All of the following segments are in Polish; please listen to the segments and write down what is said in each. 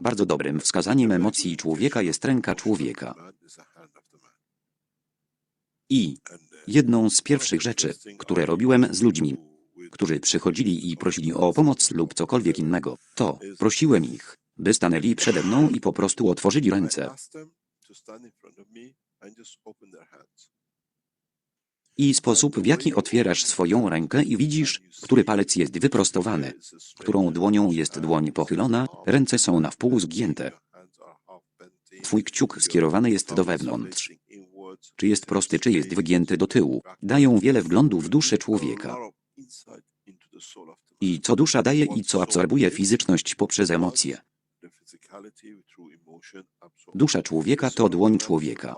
Bardzo dobrym wskazaniem emocji człowieka jest ręka człowieka. I jedną z pierwszych rzeczy, które robiłem z ludźmi, którzy przychodzili i prosili o pomoc lub cokolwiek innego, to prosiłem ich, by stanęli przede mną i po prostu otworzyli ręce. I sposób, w jaki otwierasz swoją rękę i widzisz, który palec jest wyprostowany, którą dłonią jest dłoń pochylona, ręce są na wpół zgięte. Twój kciuk skierowany jest do wewnątrz. Czy jest prosty, czy jest wygięty do tyłu, dają wiele wglądów w duszę człowieka. I co dusza daje i co absorbuje fizyczność poprzez emocje. Dusza człowieka to dłoń człowieka.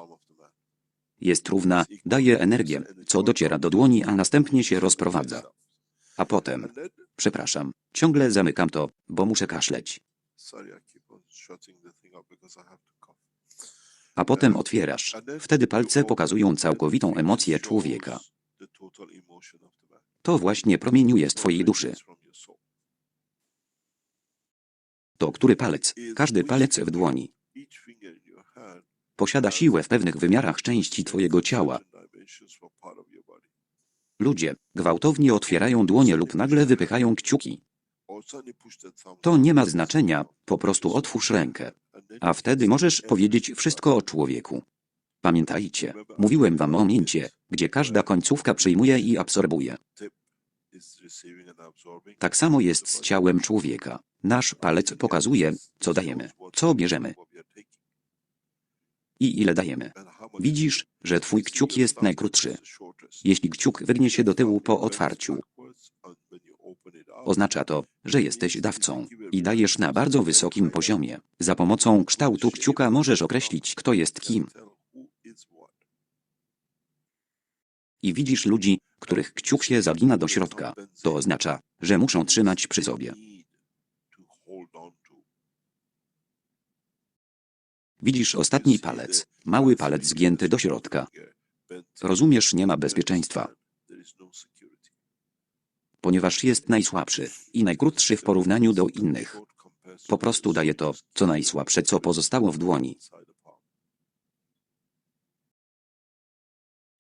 Jest równa, daje energię, co dociera do dłoni, a następnie się rozprowadza. A potem, przepraszam, ciągle zamykam to, bo muszę kaszleć. A potem otwierasz. Wtedy palce pokazują całkowitą emocję człowieka. To właśnie promieniuje z twojej duszy. To który palec, każdy palec w dłoni, posiada siłę w pewnych wymiarach części twojego ciała. Ludzie gwałtownie otwierają dłonie lub nagle wypychają kciuki. To nie ma znaczenia, po prostu otwórz rękę. A wtedy możesz powiedzieć wszystko o człowieku. Pamiętajcie, mówiłem wam o mięcie, gdzie każda końcówka przyjmuje i absorbuje. Tak samo jest z ciałem człowieka. Nasz palec pokazuje, co dajemy, co bierzemy i ile dajemy. Widzisz, że twój kciuk jest najkrótszy. Jeśli kciuk wygnie się do tyłu po otwarciu, oznacza to, że jesteś dawcą i dajesz na bardzo wysokim poziomie. Za pomocą kształtu kciuka możesz określić, kto jest kim. I widzisz ludzi, których kciuk się zagina do środka. To oznacza, że muszą trzymać przy sobie. Widzisz ostatni palec, mały palec zgięty do środka. Rozumiesz, nie ma bezpieczeństwa, ponieważ jest najsłabszy i najkrótszy w porównaniu do innych. Po prostu daje to, co najsłabsze, co pozostało w dłoni.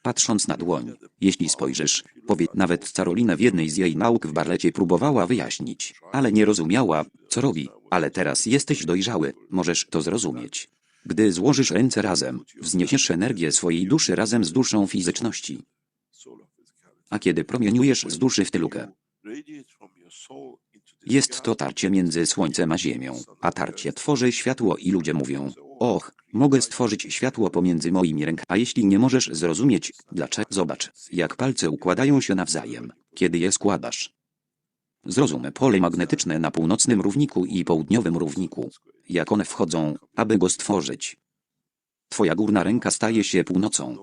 Patrząc na dłoń, jeśli spojrzysz, powie nawet Carolina w jednej z jej nauk w Barlecie próbowała wyjaśnić, ale nie rozumiała, co robi, ale teraz jesteś dojrzały, możesz to zrozumieć. Gdy złożysz ręce razem, wzniesiesz energię swojej duszy razem z duszą fizyczności. A kiedy promieniujesz z duszy w tylukę, jest to tarcie między słońcem a ziemią, a tarcie tworzy światło i ludzie mówią, och, mogę stworzyć światło pomiędzy moimi rękami, a jeśli nie możesz zrozumieć, dlaczego, zobacz, jak palce układają się nawzajem, kiedy je składasz. Zrozum pole magnetyczne na północnym równiku i południowym równiku, jak one wchodzą, aby go stworzyć. Twoja górna ręka staje się północą.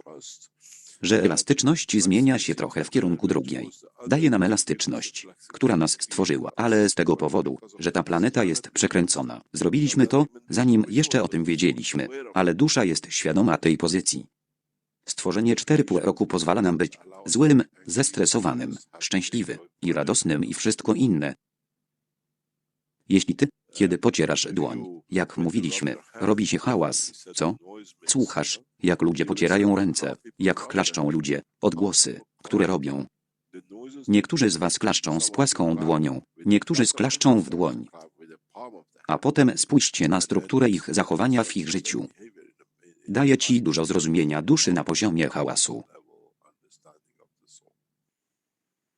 Że elastyczność zmienia się trochę w kierunku drugiej. Daje nam elastyczność, która nas stworzyła, ale z tego powodu, że ta planeta jest przekręcona. Zrobiliśmy to, zanim jeszcze o tym wiedzieliśmy, ale dusza jest świadoma tej pozycji. Stworzenie 4,5 roku pozwala nam być złym, zestresowanym, szczęśliwy i radosnym i wszystko inne. Jeśli ty, kiedy pocierasz dłoń, jak mówiliśmy, robi się hałas, co? Słuchasz, jak ludzie pocierają ręce, jak klaszczą ludzie, odgłosy, które robią. Niektórzy z was klaszczą z płaską dłonią, niektórzy sklaszczą w dłoń. A potem spójrzcie na strukturę ich zachowania w ich życiu. Daje ci dużo zrozumienia duszy na poziomie hałasu.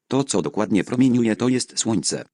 To, co dokładnie promieniuje, to jest słońce.